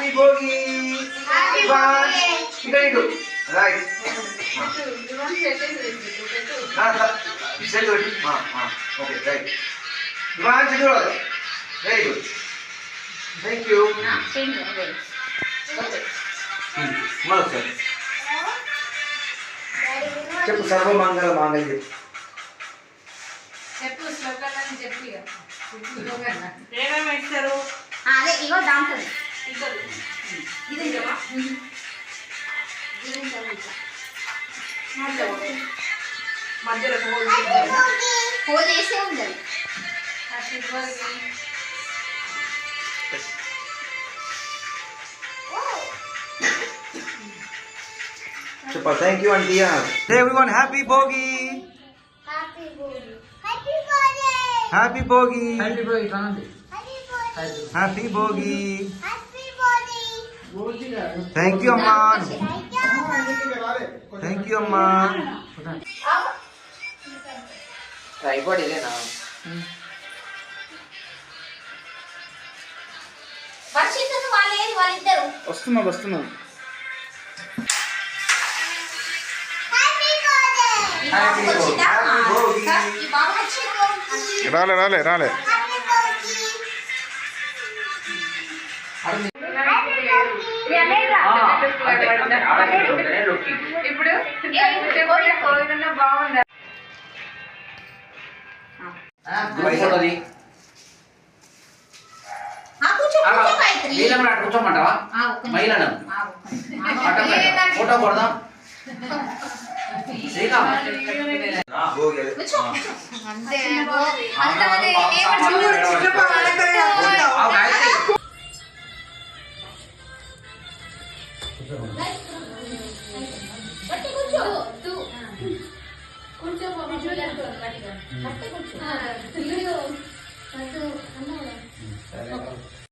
Happy Bhogi ఇంకా ఇటు right set okay right ఇవాన్ చూడాలి వెరీ గుడ్ థ్యాంక్ యూ మరొకసారి చెప్పు సర్వమంగళ మాంగళ్యం. చెప్పు చెప్పు శ్లోకాలని చెప్పి ఏమేమి ఇస్తారు అదే ఇగో దాంతో మధ్యలో హోల్ హోల్ వేసే ఉండాలి హ్యాపీ బర్త్డే చెప్ప థ్యాంక్ యూ అండి everyone happy Bhogi happy Bhogi happy Bhogi Thank you అమ్మా థ్యాంక్ యూ అమ్మా ట్రైపాడ్ ఇదేనా? వాళ్ళిద్దరు. వస్తున్నా వస్తున్నా. రాలే రాలే రాలే. ఇప్పుడు బాగుందా కూర్చోమంటావా. మహిళను. ఫోటో కొడదాం. అంతే కూర్చో. కూర్చో.